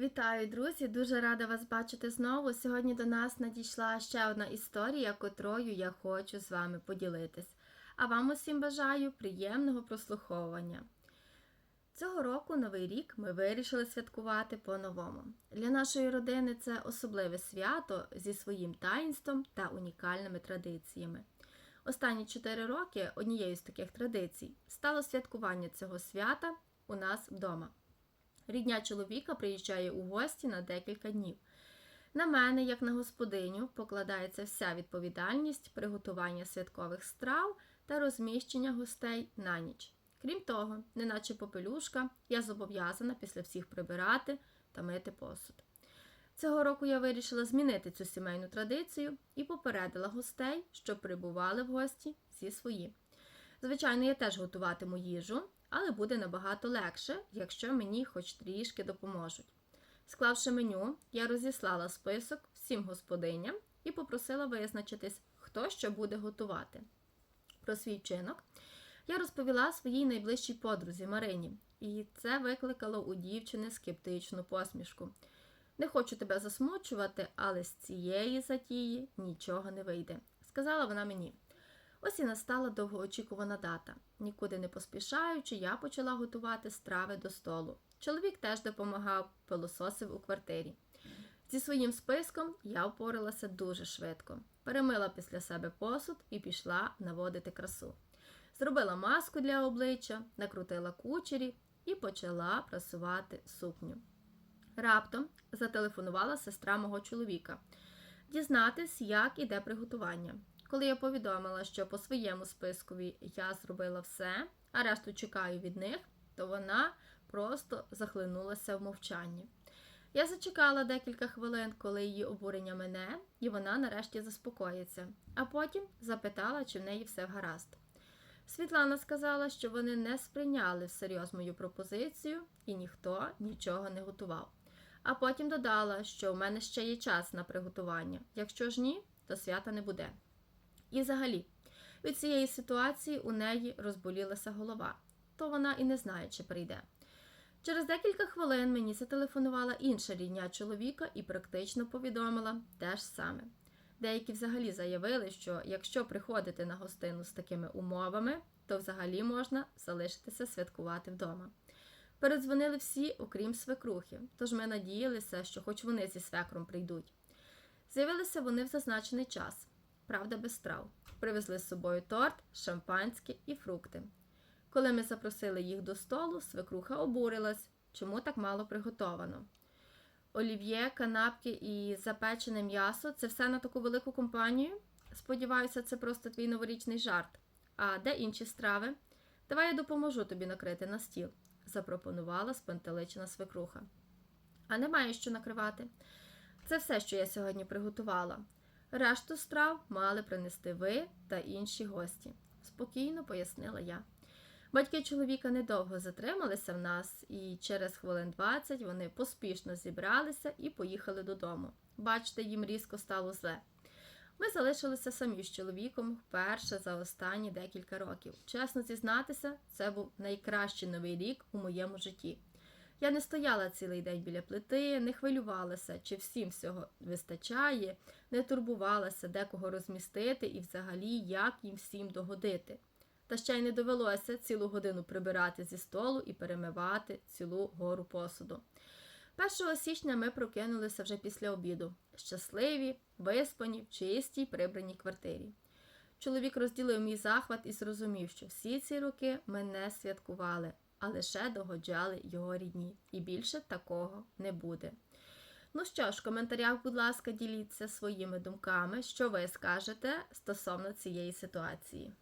Вітаю, друзі! Дуже рада вас бачити знову. Сьогодні до нас надійшла ще одна історія, котрою я хочу з вами поділитись. А вам усім бажаю приємного прослуховування. Цього року Новий рік ми вирішили святкувати по-новому. Для нашої родини це особливе свято зі своїм таїнством та унікальними традиціями. Останні 4 роки однією з таких традицій стало святкування цього свята у нас вдома. Рідня чоловіка приїжджає у гості на декілька днів. На мене, як на господиню, покладається вся відповідальність приготування святкових страв та розміщення гостей на ніч. Крім того, неначе попелюшка, я зобов'язана після всіх прибирати та мити посуд. Цього року я вирішила змінити цю сімейну традицію і попередила гостей, що прибували в гості всі свої. Звичайно, я теж готуватиму їжу, але буде набагато легше, якщо мені хоч трішки допоможуть. Склавши меню, я розіслала список всім господиням і попросила визначитись, хто що буде готувати. Про свій вчинок я розповіла своїй найближчій подрузі Марині, і це викликало у дівчини скептичну посмішку. Не хочу тебе засмучувати, але з цієї затії нічого не вийде, сказала вона мені. Ось і настала довгоочікувана дата. Нікуди не поспішаючи, я почала готувати страви до столу. Чоловік теж допомагав, пилососив у квартирі. Зі своїм списком я впоралася дуже швидко. Перемила після себе посуд і пішла наводити красу. Зробила маску для обличчя, накрутила кучері і почала прасувати сукню. Раптом зателефонувала сестра мого чоловіка дізнатись, як іде приготування. Коли я повідомила, що по своєму спискові я зробила все, а решту чекаю від них, то вона просто захлинулася в мовчанні. Я зачекала декілька хвилин, коли її обурення мене, і вона нарешті заспокоїться, а потім запитала, чи в неї все гаразд. Світлана сказала, що вони не сприйняли всерйоз мою пропозицію і ніхто нічого не готував. А потім додала, що в мене ще є час на приготування. Якщо ж ні, то свята не буде. І взагалі, від цієї ситуації у неї розболілася голова, то вона і не знає, чи прийде. Через декілька хвилин мені зателефонувала інша рідня чоловіка і практично повідомила те ж саме. Деякі взагалі заявили, що якщо приходити на гостину з такими умовами, то взагалі можна залишитися святкувати вдома. Передзвонили всі, окрім свекрухи, тож ми надіялися, що хоч вони зі свекром прийдуть. З'явилися вони в зазначений час, правда, без страв. Привезли з собою торт, шампанське і фрукти. Коли ми запросили їх до столу, свекруха обурилась, чому так мало приготовано. Олів'є, канапки і запечене м'ясо це все на таку велику компанію. Сподіваюся, це просто твій новорічний жарт. А де інші страви? Давай я допоможу тобі накрити на стіл, запропонувала спантеличена свекруха. А немає що накривати. Це все, що я сьогодні приготувала. Решту страв мали принести ви та інші гості, спокійно пояснила я. Батьки чоловіка недовго затрималися в нас, і через хвилин 20 вони поспішно зібралися і поїхали додому. Бачите, їм різко стало зле. Ми залишилися самі з чоловіком вперше за останні декілька років. Чесно зізнатися, це був найкращий новий рік у моєму житті. Я не стояла цілий день біля плити, не хвилювалася, чи всім всього вистачає, не турбувалася, де кого розмістити і взагалі як їм всім догодити. Та ще й не довелося цілу годину прибирати зі столу і перемивати цілу гору посуду. 1 січня ми прокинулися вже після обіду, щасливі, виспані, в чистій прибраній квартирі. Чоловік розділив мій захват і зрозумів, що всі ці роки ми не святкували, а лише догоджали його рідні. І більше такого не буде. Ну що ж, в коментарях, будь ласка, діліться своїми думками, що ви скажете стосовно цієї ситуації.